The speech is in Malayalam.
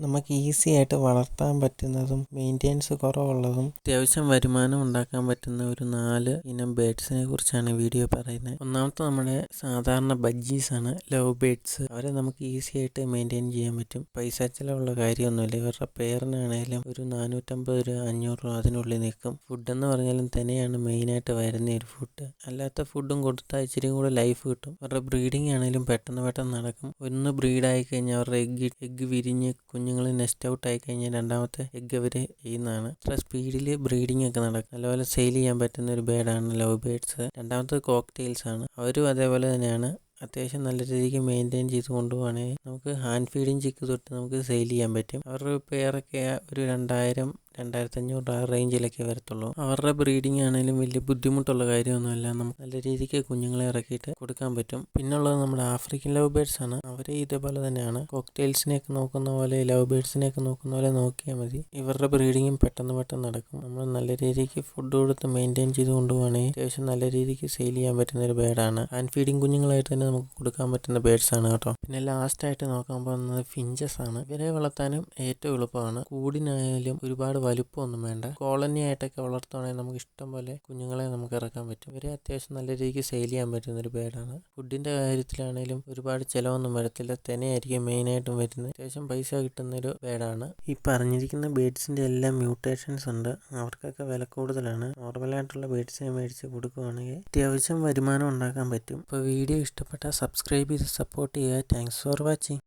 നമുക്ക് ഈസി ആയിട്ട് വളർത്താൻ പറ്റുന്നതും മെയിന്റെനൻസ് കുറവുള്ളതും അത്യാവശ്യം വരുമാനം ഉണ്ടാക്കാൻ പറ്റുന്ന ഒരു നാല് ഇനം ബേഡ്സിനെ കുറിച്ചാണ് വീഡിയോ പറയുന്നത്. ഒന്നാമത്തെ നമ്മുടെ സാധാരണ ബജ്ജീസ് ആണ് ലവ് ബേഡ്സ് അവരെ നമുക്ക് ഈസി ആയിട്ട് മെയിന്റെയിൻ ചെയ്യാൻ പറ്റും. പൈസ ചിലവുള്ള കാര്യമൊന്നുമില്ല. ഇവരുടെ പേരിനാണേലും ഒരു നാനൂറ്റമ്പത് രൂപ അഞ്ഞൂറ് രൂപ അതിനുള്ളിൽ നിൽക്കും. ഫുഡ് എന്ന് പറഞ്ഞാലും തന്നെയാണ് മെയിനായിട്ട് വരുന്ന ഒരു ഫുഡ് അല്ലാത്ത ഫുഡും കൊടുത്താൽ ഇച്ചിരി കൂടെ ലൈഫ് കിട്ടും. അവരുടെ ബ്രീഡിംഗ് ആണെങ്കിലും പെട്ടെന്ന് പെട്ടെന്ന് നടക്കും. ഒന്ന് ബ്രീഡായി കഴിഞ്ഞാൽ അവരുടെ എഗ്ഗ് എഗ്ഗ് വിരിഞ്ഞ് കുഞ്ഞുങ്ങൾ നെസ്റ്റ് ഔട്ട് ആയി കഴിഞ്ഞാൽ രണ്ടാമത്തെ എഗ്ഗ് അവർ ചെയ്യുന്നതാണ്. അത്ര സ്പീഡിൽ ബ്രീഡിംഗ് ഒക്കെ നടക്കും. നല്ലപോലെ സെയിൽ ചെയ്യാൻ പറ്റുന്ന ഒരു ബേഡാണ് ലവ് ബേഡ്സ് രണ്ടാമത്തത് കോക്ടെയിൽസ് ആണ്. അവരും അതേപോലെ തന്നെയാണ്. അത്യാവശ്യം നല്ല രീതിക്ക് മെയിന്റെയിൻ ചെയ്ത് കൊണ്ടുപോകുകയാണെങ്കിൽ നമുക്ക് ഹാൻഡ് ഫീഡിങ് ചിക്ക് തൊട്ട് നമുക്ക് സെയിൽ ചെയ്യാൻ പറ്റും. അവരുടെ പെയറൊക്കെ ഒരു രണ്ടായിരം രണ്ടായിരത്തി അഞ്ഞൂറ് ആ റേഞ്ചിലൊക്കെ വരത്തുള്ളൂ. അവരുടെ ബ്രീഡിംഗ് ആണെങ്കിലും വലിയ ബുദ്ധിമുട്ടുള്ള കാര്യമൊന്നുമല്ല. നമുക്ക് നല്ല രീതിക്ക് കുഞ്ഞുങ്ങളെ ഇറക്കിയിട്ട് കൊടുക്കാൻ പറ്റും. പിന്നുള്ളത് നമ്മുടെ ആഫ്രിക്കൻ ലവ് ബേഡ്സ് ആണ്. അവരെ ഇതേപോലെ തന്നെയാണ്. കോക്ടെയിൽസിനെയൊക്കെ നോക്കുന്ന പോലെ ലവ് ബേഡ്സിനെയൊക്കെ നോക്കുന്ന പോലെ നോക്കിയാൽ മതി. ഇവരുടെ ബ്രീഡിങ്ങും പെട്ടെന്ന് പെട്ടെന്ന് നടക്കും. നമ്മൾ നല്ല രീതിക്ക് ഫുഡ് കൊടുത്ത് മെയിന്റെയിൻ ചെയ്ത് കൊണ്ടുപോകുകയാണെങ്കിൽ അത്യാവശ്യം നല്ല രീതിക്ക് സെയിൽ ചെയ്യാൻ പറ്റുന്ന ഒരു ബേഡാണ് ഹാൻഡ് ഫീഡിങ് കുഞ്ഞുങ്ങളായിട്ട് തന്നെ നമുക്ക് കൊടുക്കാൻ പറ്റുന്ന ബേഡ്സ് ആണ് കേട്ടോ. പിന്നെ ലാസ്റ്റായിട്ട് നോക്കാൻ പോകുന്നത് ഫിഞ്ചസ് ആണ്. ഇവരെ വളർത്താനും ഏറ്റവും എളുപ്പമാണ്. കൂടിനായാലും ഒരുപാട് വലുപ്പമൊന്നും വേണ്ട. കോളനി ആയിട്ടൊക്കെ വളർത്തുവാണെങ്കിൽ നമുക്ക് ഇഷ്ടം പോലെ കുഞ്ഞുങ്ങളെ നമുക്ക് ഇറക്കാൻ പറ്റും. ഇവരെ അത്യാവശ്യം നല്ല രീതിക്ക് സെയിൽ ചെയ്യാൻ പറ്റുന്ന ഒരു ബേഡാണ് ഫുഡിന്റെ കാര്യത്തിലാണെങ്കിലും ഒരുപാട് ചിലവൊന്നും വരത്തില്ല. തെനയായിരിക്കും മെയിനായിട്ടും വരുന്നത്. അത്യാവശ്യം പൈസ കിട്ടുന്ന ഒരു ബേഡാണ് ഈ പറഞ്ഞിരിക്കുന്ന ബേഡ്സിന്റെ എല്ലാം മ്യൂട്ടേഷൻസ് ഉണ്ട്. അവർക്കൊക്കെ വില കൂടുതലാണ്. നോർമലായിട്ടുള്ള ബേഡ്സിനെ മേടിച്ച് കൊടുക്കുവാണെങ്കിൽ അത്യാവശ്യം വരുമാനം ഉണ്ടാക്കാൻ പറ്റും. അപ്പോൾ വീഡിയോ ഇഷ്ടപ്പെട്ടാൽ സബ്സ്ക്രൈബ് ചെയ്ത് സപ്പോർട്ട് ചെയ്യുക. Thanks for watching